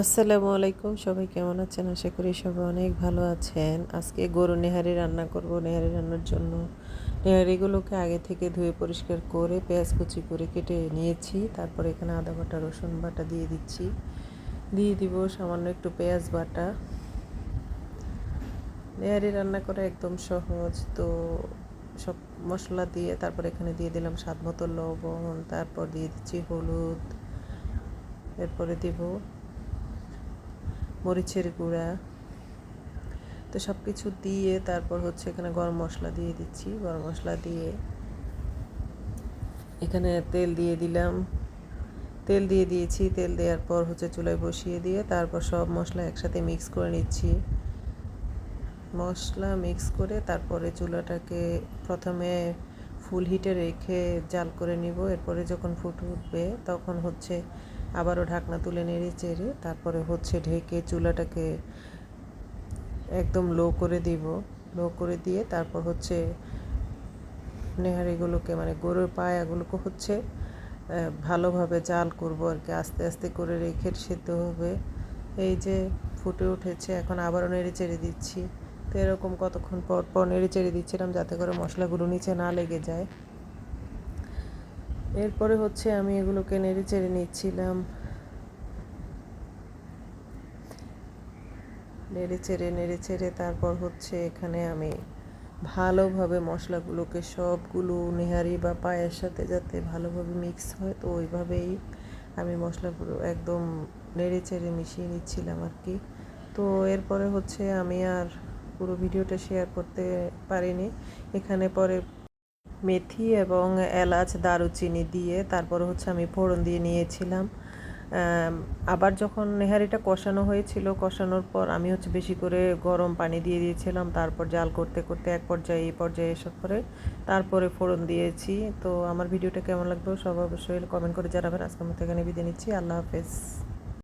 আসসালামু আলাইকুম। সবাই কেমন আছেন? আশা করি সবাই অনেক ভালো আছেন। আজকে গরু নেহারি রান্না করব নেহারি রান্নার জন্য। নেহারিগুলোকে আগে থেকে ধুয়ে পরিষ্কার করে পেঁয়াজ কুচি করে কেটে নিয়েছি। তারপর এখানে আদা বাটা, রসুন বাটা দিয়ে দিচ্ছি। দিয়ে দিব সামান্য একটু পেঁয়াজ বাটা। নেহারি রান্না করা একদম সহজ। তো সব মশলা দিয়ে তারপর এখানে দিয়ে দিলাম স্বাদ মতো লবণ। তারপর দিয়ে দিচ্ছি হলুদ। এরপরে দিব মরিচের গুঁড়া। তো সব কিছু দিয়ে তারপর হচ্ছে এখানে গরম মশলা দিয়ে দিচ্ছি। গরম মশলা দিয়ে এখানে তেল দিয়ে দিলাম। তেল দিয়ে দিয়েছি। তেল দেওয়ার পর হচ্ছে চুলায় বসিয়ে দিয়ে তারপর সব মশলা একসাথে মিক্স করে নিচ্ছি। মশলা মিক্স করে তারপরে চুলাটাকে প্রথমে ফুল হিটে রেখে জাল করে নিব। এরপরে যখন ফুট উঠবে তখন হচ্ছে আবারও ঢাকনা তুলে নেড়ে চেড়ে তারপরে হচ্ছে ঢেকে চুলাটাকে একদম লো করে দিব। লো করে দিয়ে তারপর হচ্ছে নেহারিগুলোকে মানে গরুর পায়াগুলোকে হচ্ছে ভালোভাবে জাল করব আর কি। আস্তে আস্তে করে রেখে সেদ্ধ হবে। এই যে ফুটে উঠেছে, এখন আবারও নেড়ে চেড়ে দিচ্ছি। তো এরকম কতক্ষণ পর পর নেড়ে চেড়ে দিচ্ছিলাম যাতে করে মশলাগুলো নিচে না লেগে যায়। এরপরে হচ্ছে আমি এগুলোকে নেড়ে চেড়ে নিচ্ছিলাম। নেড়ে চেড়ে নেড়ে চেড়ে তারপর হচ্ছে এখানে আমি ভালোভাবে মশলাগুলোকে সবগুলো নেহারি বা পায়ের সাথে যাতে ভালোভাবে মিক্স হয়, তো ওইভাবেই আমি মশলাগুলো একদম নেড়ে চেড়ে মিশিয়ে নিচ্ছিলাম আর কি। তো এরপরে হচ্ছে আমি আর পুরো ভিডিওটা শেয়ার করতে পারিনি। এখানে পরে মেথি এবং এলাচ, দারুচিনি দিয়ে তারপর হচ্ছে আমি ফোড়ন দিয়ে নিয়েছিলাম। আবার যখন নেহারিটা কষানো হয়েছিল, কষানোর পর আমি হচ্ছে বেশি করে গরম পানি দিয়ে দিয়েছিলাম। তারপর জাল করতে করতে এক পর্যায়ে, এই পর্যায়ে এসব করে তারপরে ফোড়ন দিয়েছি। তো আমার ভিডিওটা কেমন লাগবে সব অবশ্যই কমেন্ট করে জানাবেন। আজকে আজকের মতো এখানে বিদায় নিচ্ছি। আল্লাহ হাফেজ।